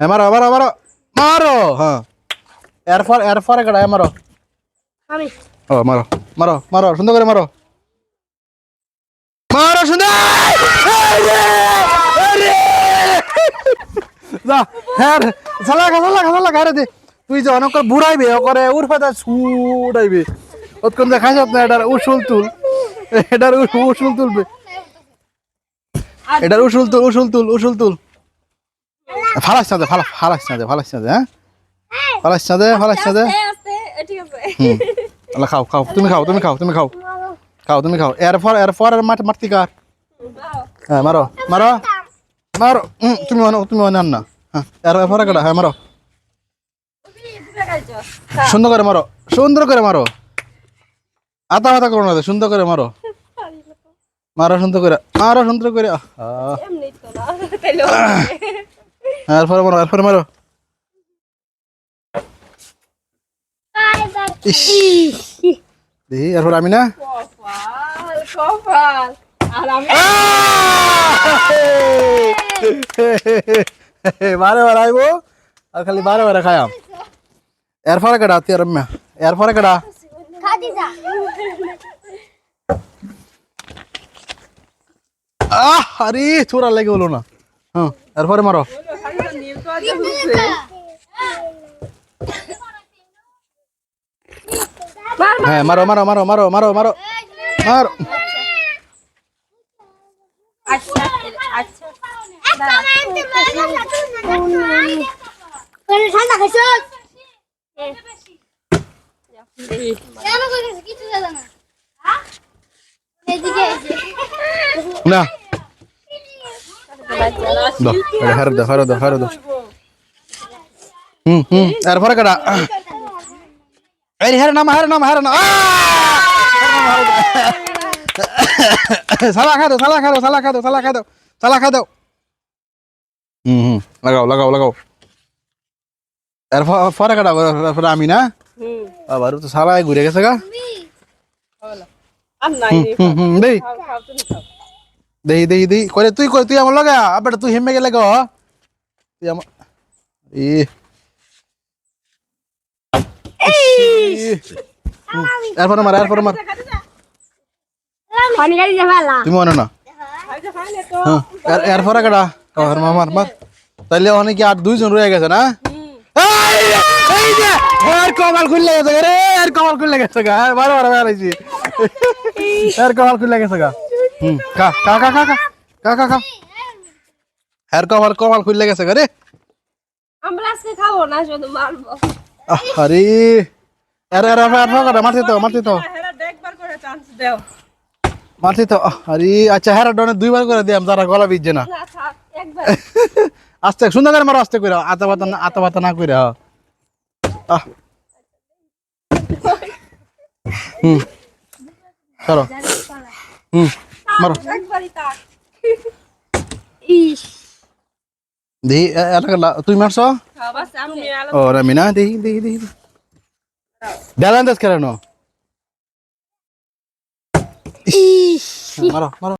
হ্যাঁ মারো মারো মারো। মারো। হ্যাঁ। এরপর এরপরে কেডা মারো। আমি। ও মারো মারো মারো সুন্দর করে মারো। মারো সুন্দর। যা হ্যাঁ সালা দে। তুই যে অনেক বুড়াইবে করে উর্ফে তা ছুটাইবে অতক্ষণ দেখাই যাত না এটার উসুল তুল। এটার উস- উসুল তুলবে। এটার উসুল তুল উসুল তুল উসুল তুল। ফালাস না ফালা ফালাস না ফালাস না হ্যাঁ? ফালাস না দে ফালাস না ঠিক আছে। আল্লাহ খাও খাও তুমি খাও তুমি খাও তুমি খাও। খাও তুমি খাও। এরপর এরপর আর মাঠ মারতি কার হ্যাঁ মারো মারো মারো। তুমি অন তুমি অন না। হ্যাঁ এরপর কাটা? হ্যাঁ মারো। সুন্দর করে মারো সুন্দর করে মারো। আতা মাতা করো না সুন্দর করে মারো। মারো সুন্দর করে মারো সুন্দর করে। আহ, এরপরে মারো এরপরে মারো। দেখি এরপর আমি না? বারে বারে আইবো আর খালি বারে বারে খায়াম। এরপরে কেডা তুই আর আমি এরপরে কেডা? আহ আরে চোরা লেগে হলো না। হ্যাঁ এরপরে মারো। হ্যাঁ মারো মারো মারো মারো মারো মারো। মারো। আচ্ছা আচ্ছা। ঠান্ডা খাইছ? না। না। হারো দাও হারো দাও হারো দাও। হুম হুম। এরপরে কেডা এই হেরে নাম হেরে নাম হেরে নাম। সালা খা দাও সালা খা দাও সালা খা দাও সালা খা দাও সালা খা দাও। হুম হুম লাগাও লাগাও লাগাও। এরপর পরে কেডা এরপরে আমি না? হুম। আবার তো সালাই ঘুরে গেছে গা। দেই। দেই দেই করে তুই করে তুই আমার লগা? আবার তুই হেমে গেলে গো? তুই আমার ই এরপর মার এরপর মার। পানি গাড়ি যাবালা তুমি অন না? হ্যাঁ এরপর কাটা আর মার। গেছে না? এই যে আর কমাল খুললে গেছে রে আর কমাল খুললে গেছে গা। আর হ্যাঁ, বারো বারো বেড়াইছি আর কমাল খুললে গেছে গা। হুম কা কা কা কা কা কা কা আর কমাল কমাল খুললে গেছে গা রে। আমরা আজকে আরে আরে আরে আরে আরে মারতে তো মারতে তো। মারতে তো আরে আচ্ছা হেরা ডনে দুইবার করে দিয়াম যারা গলা বিজছে না। আস্তে সুন্দর করে মারো আস্তে করে আতা পাতা না আতা পাতা না করে আহ। হুম। চলো হুম মারো। ইস। দেই তুমি মারছো? ও রামিনা দেখি দেখি দেখি ব্যালেন্স কেরানো মারো মারো।